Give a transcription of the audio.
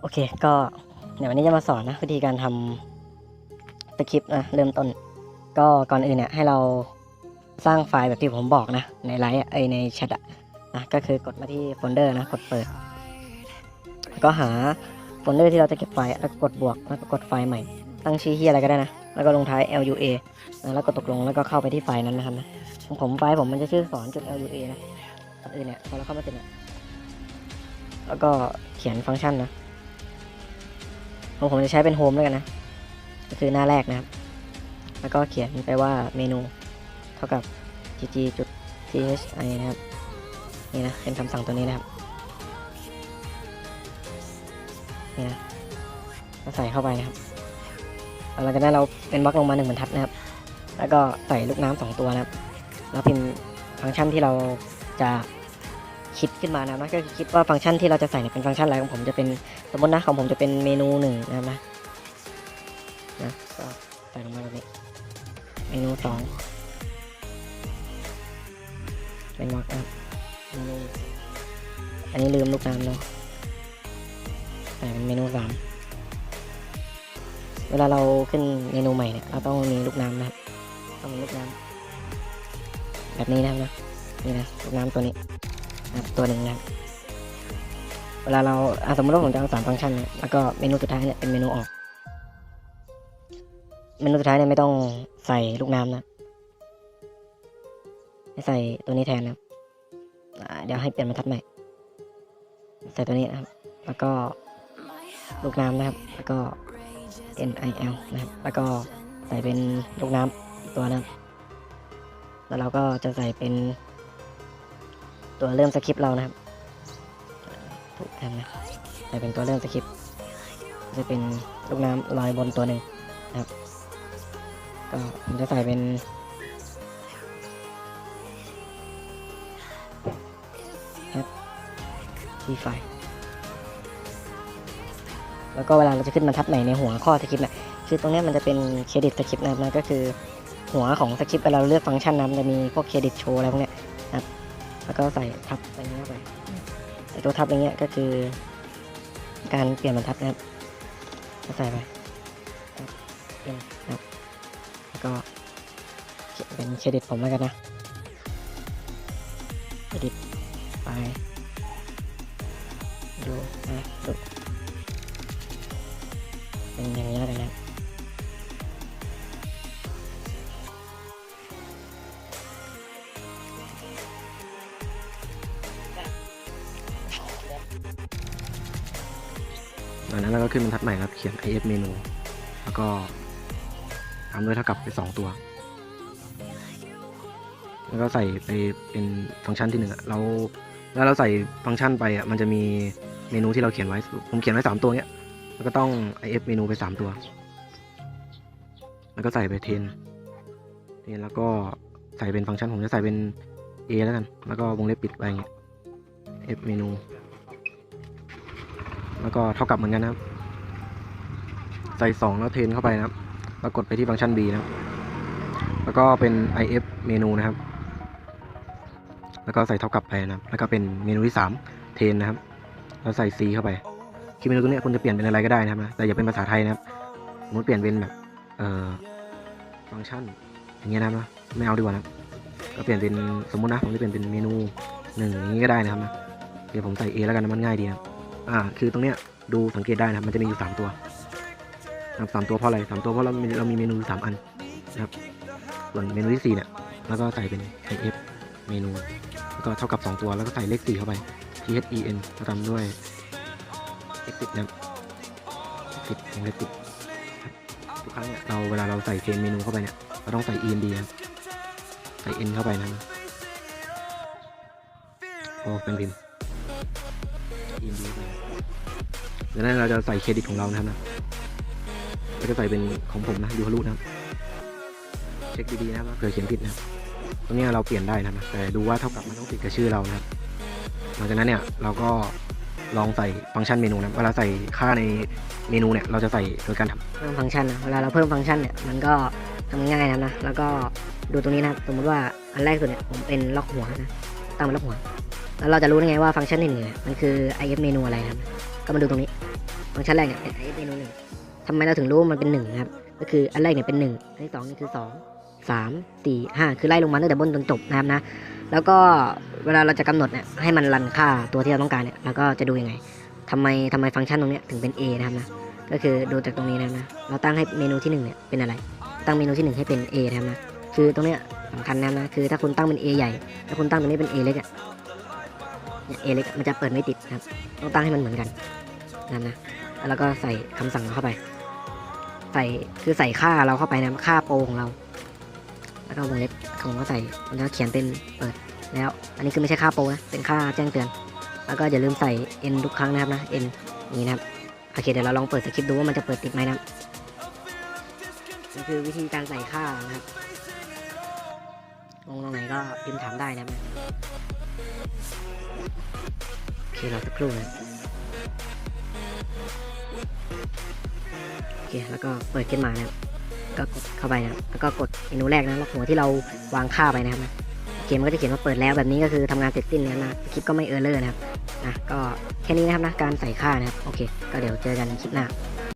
โอเคก็เดี๋ยววันนี้จะมาสอนนะวิธีการทำสคริปต์นะเริ่มต้น ก็ก่อนอื่นเนี่ยให้เราสร้างไฟล์แบบที่ผมบอกนะ ในไลน์อะเอ้ยในแชทอะนะก็คือกดมาที่โฟลเดอร์นะกดเปิด ก็หาโฟลเดอร์ที่เราจะเก็บไฟล์แล้วกกดบวกแล้วก็กดไฟล์ใหม่ ตั้งชื่อที่อะไรก็ได้นะ แล้วก็ลงท้าย lua นะแล้วก็ตกลงแล้วก็เข้าไปที่ไฟล์นั้นนะครับนะผมไฟล์ผมมันจะชื่อสอนจุด lua นะอนอื่นเนี่ยพอเราเข้ามาเสร็จเนี่ยแล้วก็เขียนฟังก์ชันนะ ของผมจะใช้เป็นโฮมแล้วกันนะ ก็คือหน้าแรกนะครับ แล้วก็เขียนไปว่าเมนู เท่ากับ gg จุด chi นะครับ นี่นะ เป็นคำสั่งตัวนี้นะครับ นี่นะก็ใส่เข้าไปนะครับหลังจากนั้นเราเป็นบล็อกลงมาหนึ่งบรรทัดนะครับ แล้วก็ใส่ลูกน้ำสองตัวนะครับ แล้วพิมพ์ฟังก์ชันที่เราจะ คิดขึ้นมานะก็คือคิดว่าฟังก์ชันที่เราจะใส่เนี่ยเป็นฟังก์ชันอะไรของผมจะเป็นสมมตินะของผมจะเป็นเมนูหนึ่งนะนะนะก็ใส่ลงมาแบบนี้เมนูสองเป็นวรรคนะครับเมนูอันนี้ลืมลูกน้ำเนาะใส่เป็นเมนูสามเวลาเราขึ้นเมนูใหม่เนี่ยเราต้องมีลูกน้ำนะครับต้องมีลูกน้ำแบบนี้นะครับนะนี่นะลูกน้ำตัวนี้ ตัวหนึ่งนะเวลาเราอะสมมติว่าผมจะเอาสามฟังก์ชันนี่ยแล้วก็เมนูสุดท้ายเนี่ยเป็นเมนูออก เมนูสุดท้ายเนี่ยไม่ต้องใส่ลูกน้ำนะให้ใส่ตัวนี้แทนนะเดี๋ยวให้เปลี่ยนบรรทัดใหม่ ใส่ตัวนี้นะครับ แล้วก็ลูกน้ำนะครับ แล้วก็ nil นะครับ แล้วก็ใส่เป็นลูกน้ำตัวนะแล้วเราก็จะใส่เป็น ตัวเริ่มสคริปต์เรานะครับถูกทำนะแต่เป็นตัวเริ่มสคริปต์จะเป็นลูกน้ำลอยบนตัวหนึ่งนะครับก็ผมจะใส่เป็นแอปที่ไฟแล้วก็เวลาเราจะขึ้นบรรทัดใหม่ในหัวข้อสคริปต์เนี่ยคือตรงนี้มันจะเป็นเครดิตสคริปต์นะครับนะก็คือหัวของสคริปต์เวลาเราเลือกฟังก์ชันนะมันจะมีพวกเครดิตโชว์อะไรพวกเนี้ย แล้วก็ใส่ทับไปนี้เข้าไปแต่ตัวทับอย่างเงี้ยก็คือ การเปลี่ยนบรรทัดนะครับก็ใส่ไปเปลี่ยนนะครับแล้วก็เขียนเป็นเครดิตผมแล้วกันนะเครดิตไปดูนะดู หลังนั้นเราก็ขึ้นบรรทัดใหม่ครับ เขียน if เมนูแล้วก็ตามด้วยเท่ากับไปสองตัว แล้วก็ใส่ไปเป็นฟังก์ชันที่หนึ่งอะเราแล้วเราใส่ฟังก์ชันไปอะมันจะมีเมนูที่เราเขียนไว้ ผมเขียนไว้สามตัวเนี้ยแล้วก็ต้อง if เมนูไปสามตัว แล้วก็ใส่ไปเทนเทนแล้วก็ใส่เป็นฟังก์ชันผมจะใส่เป็น a แล้วกัน แล้วก็วงเล็บปิดไปอย่างเงี้ย f เมนู แล้วก็เท่ากับเหมือนกันนะครับ ใส่2แล้วเทนเข้าไปนะครับ แล้วกดไปที่ฟังก์ชัน B นะครับ แล้วก็เป็น if เมนูนะครับ แล้วก็ใส่เท่ากับไปนะครับ แล้วก็เป็นเมนูที่ 3 เทนนะครับ แล้วใส่ C เข้าไปคือเมนูตัวนี้คุณจะเปลี่ยนเป็นอะไรก็ได้นะครับนะแต่อย่าเป็นภาษาไทยนะครับสมมติเปลี่ยนเป็นแบบเอ่อฟังก์ชัน อย่างเงี้ยนะครับไม่เอาดีกว่านะก็เปลี่ยนเป็นสมมตินะผมจะเปลี่ยนเป็นเมนูหนึ่งอย่างนี้ก็ได้นะครับนะเดี๋ยวผมใส่ A แล้วกันนะมันง่ายดีนะครับ อ่า คือตรงเนี้ยดูสังเกตได้นะครับ มันจะมีอยู่สามตัวนะครับสามตัวเพราะอะไรสามตัวเพราะเรามีเรามีเมนูสามอันนะครับ ส่วนเมนูที่สี่เนี่ย แล้วก็ใส่เป็น if เมนู แล้วก็เท่ากับสองตัวแล้วก็ใส่เลขสี่เข้าไป t h e n แล้วตามด้วย exit นะครับ exit วงเล็บปิดทุกครั้งเนี่ยเราเวลาเราใส่เทนเมนูเข้าไปเนี่ยเราต้องใส่ end นะครับใส่ n เข้าไปนะครับโอ้เป็นพิมพ์อินดีไป ดังนั้นเราจะใส่เครดิตของเรานะครับนะเราจะใส่เป็นของผมนะยูฮารุนะครับเช็คดีๆนะครับว่าเผื่อเขียนผิดนะครับตรงนี้เราเปลี่ยนได้นะครับแต่ดูว่าเท่ากับมันต้องติดกับชื่อเรานะครับหลังจากนั้นเนี่ยเราก็ลองใส่ฟังก์ชันเมนูนะเวลาใส่ค่าในเมนูเนี่ยเราจะใส่โดยการทำเพิ่มฟังก์ชันนะเวลาเราเพิ่มฟังก์ชันเนี่ยมันก็ทำง่ายนะครับนะแล้วก็ดูตรงนี้นะครับสมมติว่าอันแรกสุดเนี่ยผมเป็นล็อกหัวนะตั้งเป็นล็อกหัว แล้วเราจะรู้ได้ไงว่าฟังก์ชันที่หนึ่งเนี่ยมันคือ if เมนูอะไรนะครับก็มาดูตรงนี้ ฟังก์ชันแรกเนี่ยเป็น if เมนูหนึ่งทำไมเราถึงรู้มันเป็นหนึ่งครับ ก็คืออันแรกเนี่ยเป็นหนึ่งอันที่สองนี่คือสองสามสี่ห้าคือไล่ลงมาตั้งแต่บนจนจบนะครับนะ แล้วก็เวลาเราจะกำหนดเนี่ยให้มันรันค่าตัวที่เราต้องการเนี่ยเราก็จะดูยังไงทำไมทำไมฟังก์ชันตรงเนี้ยถึงเป็น A นะครับนะ ก็คือดูจากตรงนี้นะครับนะ เราตั้งให้เมนูที่หนึ่งเนี่ยเป็นอะไร ตั้งเมนูที่หนึ่งให้เป็น A นะครับนะ คือตรงเนี้ยสำคัญนะครับนะ คือถ้าคุณตั้งเป็น A ใหญ่ ถ้าคุณตั้งตรงนี้เป็น A เล็กอะเนี่ย A เล็กมันจะเปิดไม่ติดครับ ต้องตั้งให้มันเหมือนกันนะครับนะ แล้วก็ใส่คำสั่งเราเข้าไป ใส่คือใส่ค่าเราเข้าไปนะค่าโปรของเรา แล้วก็วงเล็บของเราใส่มันจะเขียนเป็นเปิดแล้ว อันนี้คือไม่ใช่ค่าโปรนะเป็นค่าแจ้งเตือน แล้วก็อย่าลืมใส่ n ทุกครั้งนะครับนะ n นี่นะครับโอเคเดี๋ยวเราลองเปิดสคริปต์ดูว่ามันจะเปิดติดไหมนะครับนี่คือวิธีการใส่ค่านะครับงงตรงไหนก็พิมพ์ถามได้นะครับโอเคเราสักครู่นะ โอเคแล้วก็เปิดขึ้นมานะครับก็กดเข้าไปนะครับแล้วก็กดเมนูแรกนะล็อกหัวที่เราวางค่าไปนะครับโอเคมันก็จะเขียนว่าเปิดแล้วแบบนี้ก็คือทำงานเสร็จสิ้นแล้วนะคลิปก็ไม่เออร์เลอร์นะครับนะก็แค่นี้นะครับนะการใส่ค่านะครับโอเค ก็เดี๋ยวเจอกันคลิปหน้า